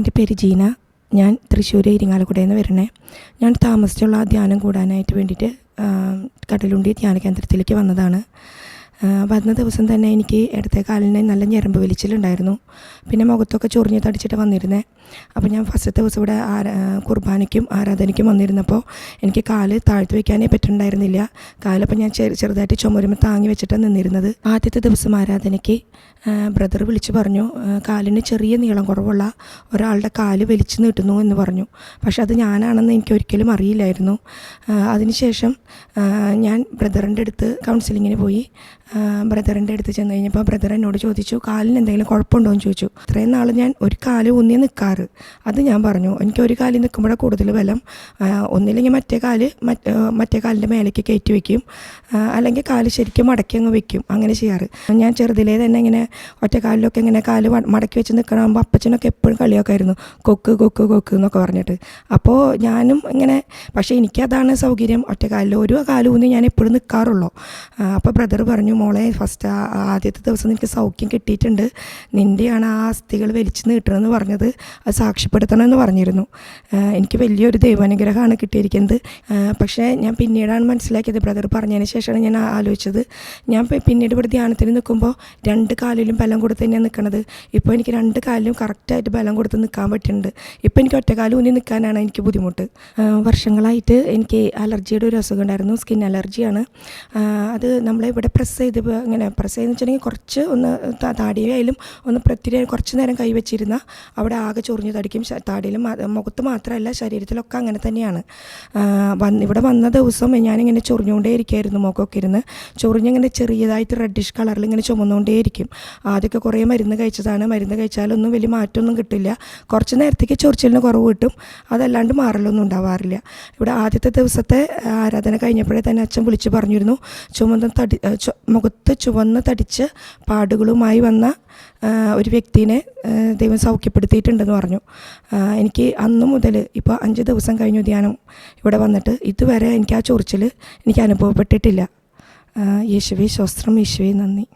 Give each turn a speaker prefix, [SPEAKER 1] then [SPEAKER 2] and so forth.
[SPEAKER 1] എന്റെ പേര് ജീന. ഞാൻ തൃശ്ശൂർ ഇരിങ്ങാലക്കുടയിൽ നിന്ന് വരണേ ഞാൻ താമസിച്ചുള്ള ധ്യാനം കൂടാനായിട്ട് വേണ്ടിയിട്ട് കടലുണ്ടി ധ്യാന കേന്ദ്രത്തിലേക്ക് വന്നതാണ്. വന്ന ദിവസം തന്നെ എനിക്ക് ഇടത്തെ കാലിന് നല്ല ഞരമ്പ് വലിച്ചിലുണ്ടായിരുന്നു. പിന്നെ മുഖത്തൊക്കെ ചൊറിഞ്ഞ് തടിച്ചിട്ട് വന്നിരുന്നേ. അപ്പോൾ ഞാൻ ഫസ്റ്റ് ദിവസം ഇവിടെ ആരാ കുർബാനയ്ക്കും ആരാധനയ്ക്കും വന്നിരുന്നപ്പോൾ എനിക്ക് കാൽ താഴ്ത്തി വയ്ക്കാനേ പറ്റുന്നുണ്ടായിരുന്നില്ല കാലപ്പോൾ ഞാൻ ചെറു ചെറുതായിട്ട് ചുമരുമ താങ്ങി വെച്ചിട്ടാണ് നിന്നിരുന്നത്. ആദ്യത്തെ ദിവസം ആരാധനയ്ക്ക് ബ്രദർ വിളിച്ചു പറഞ്ഞു കാലിന് ചെറിയ നീളം കുറവുള്ള ഒരാളുടെ കാൽ വലിച്ചു നീട്ടുന്നു എന്ന് പറഞ്ഞു. പക്ഷെ അത് ഞാനാണെന്ന് എനിക്ക് ഒരിക്കലും അറിയില്ലായിരുന്നു. അതിനുശേഷം ഞാൻ ബ്രദറിന്റെ അടുത്ത് കൗൺസിലിങ്ങിന് പോയി. ബ്രദറിന്റെ അടുത്ത് ചെന്ന് കഴിഞ്ഞപ്പോൾ ബ്രദർ എന്നോട് ചോദിച്ചു കാലിന് എന്തെങ്കിലും കുഴപ്പമുണ്ടോ? എന്ന് ചോദിച്ചു. ഇത്രയും നാൾ ഞാൻ ഒരു കാൽ ഒന്നി നിൽക്കാറ് അത് ഞാൻ പറഞ്ഞു എനിക്ക് ഒരു കാലിൽ നിൽക്കുമ്പോഴേ കൂടുതൽ ബലം. ഒന്നില്ലെങ്കിൽ മറ്റേ കാൽ മറ്റേ കാലിന്റെ മേലേക്ക് കയറ്റി വയ്ക്കും അല്ലെങ്കിൽ കാൽ ശരിക്കും മടക്കി അങ്ങ് വയ്ക്കും അങ്ങനെ ചെയ്യാറ്. ഞാൻ ചെറുതിലേ തന്നെ ഇങ്ങനെ ഒറ്റ കാലിലൊക്കെ ഇങ്ങനെ കാൽ മടക്കി വെച്ച് നിൽക്കണമാകുമ്പോൾ അപ്പച്ചനൊക്കെ എപ്പോഴും കളിയൊക്കെയായിരുന്നു കൊക്ക് കൊക്ക് കൊക്ക് എന്നൊക്കെ പറഞ്ഞിട്ട്. അപ്പോൾ ഞാനും ഇങ്ങനെ പക്ഷേ എനിക്കതാണ് സൗകര്യം. ഒറ്റ കാലിൽ ഒരു കാലൂന്നി ഞാൻ എപ്പോഴും നിൽക്കാറുള്ളൂ അപ്പോൾ ബ്രദർ പറഞ്ഞു മോളെ ഫസ്റ്റ് ആദ്യത്തെ ദിവസം നിനക്ക് സൗഖ്യം കിട്ടിയിട്ടുണ്ട്. നിന്റെയാണ് ആ അസ്ഥികൾ വലിച്ചു നീട്ടണമെന്ന് പറഞ്ഞത്. അത് സാക്ഷ്യപ്പെടുത്തണമെന്ന് പറഞ്ഞിരുന്നു. എനിക്ക് വലിയൊരു ദൈവാനുഗ്രഹമാണ് കിട്ടിയിരിക്കുന്നത്. പക്ഷേ ഞാൻ പിന്നീടാണ് മനസ്സിലാക്കിയത്. ബ്രദർ പറഞ്ഞതിന് ശേഷമാണ് ഞാൻ ആലോചിച്ചത്. ഞാൻ പിന്നീട് ഇവിടെ ധ്യാനത്തിന് നിൽക്കുമ്പോൾ രണ്ട് കാലിലും ബലം കൊടുത്ത് തന്നെയാണ് നിൽക്കണത്. ഇപ്പോൾ എനിക്ക് രണ്ട് കാലിലും കറക്റ്റായിട്ട് ബലം കൊടുത്ത് നിൽക്കാൻ പറ്റുന്നുണ്ട്. ഇപ്പോൾ എനിക്ക് ഒറ്റക്കാലം ഊന്നി നിൽക്കാനാണ് എനിക്ക് ബുദ്ധിമുട്ട്. വർഷങ്ങളായിട്ട് എനിക്ക് അലർജിയുടെ ഒരു അസുഖം ഉണ്ടായിരുന്നു. സ്കിൻ അലർജിയാണ്. അത് നമ്മളെ ഇവിടെ പ്രസ് ഇപ്പൊ ഇങ്ങനെ പ്രസ് ചെയ്യുന്ന വെച്ചിട്ടുണ്ടെങ്കിൽ കുറച്ച് ഒന്ന് താടിയിലായാലും ഒന്ന് പ്രത്യേക കുറച്ച് നേരം കൈ വെച്ചിരുന്ന അവിടെ ആകെ ചൊറിഞ്ഞു തടിക്കും താടിയിലും മുഖത്ത് മാത്രമല്ല ശരീരത്തിലൊക്കെ അങ്ങനെ തന്നെയാണ്. വന്ന് ഇവിടെ വന്ന ദിവസം ഞാനിങ്ങനെ ചൊറിഞ്ഞുകൊണ്ടേ ഇരിക്കുമായിരുന്നു മുഖമൊക്കെ ഇരുന്ന്. ചൊറിഞ്ഞിങ്ങനെ ചെറിയതായിട്ട് റെഡിഷ് കളറിൽ ഇങ്ങനെ ചുമന്നുകൊണ്ടേയിരിക്കും ആദ്യമൊക്കെ കുറേ മരുന്ന് കഴിച്ചതാണ്. മരുന്ന് കഴിച്ചാലൊന്നും വലിയ മാറ്റമൊന്നും കിട്ടില്ല. കുറച്ച് നേരത്തേക്ക് ചൊറിച്ചിലിന് കുറവ് കിട്ടും. അതല്ലാണ്ട് മാറലൊന്നും ഉണ്ടാവാറില്ല. ഇവിടെ ആദ്യത്തെ ദിവസത്തെ ആരാധന കഴിഞ്ഞപ്പോഴേ തന്നെ അച്ഛൻ വിളിച്ച് പറഞ്ഞിരുന്നു ചുമന്ന തടി മുഖത്ത് ചുവന്ന് തടിച്ച് പാടുകളുമായി വന്ന ഒരു വ്യക്തിനെ ദൈവം സൗഖ്യപ്പെടുത്തിയിട്ടുണ്ടെന്ന് പറഞ്ഞു. എനിക്ക് അന്നു മുതൽ ഇപ്പോൾ അഞ്ച് ദിവസം കഴിഞ്ഞു ധ്യാനം ഇവിടെ വന്നിട്ട് ഇതുവരെ എനിക്ക് ആ ചൊറിച്ചിൽ എനിക്ക് അനുഭവപ്പെട്ടിട്ടില്ല. യേശുവേ ശോസ്ത്രം യേശുവേ നന്ദി.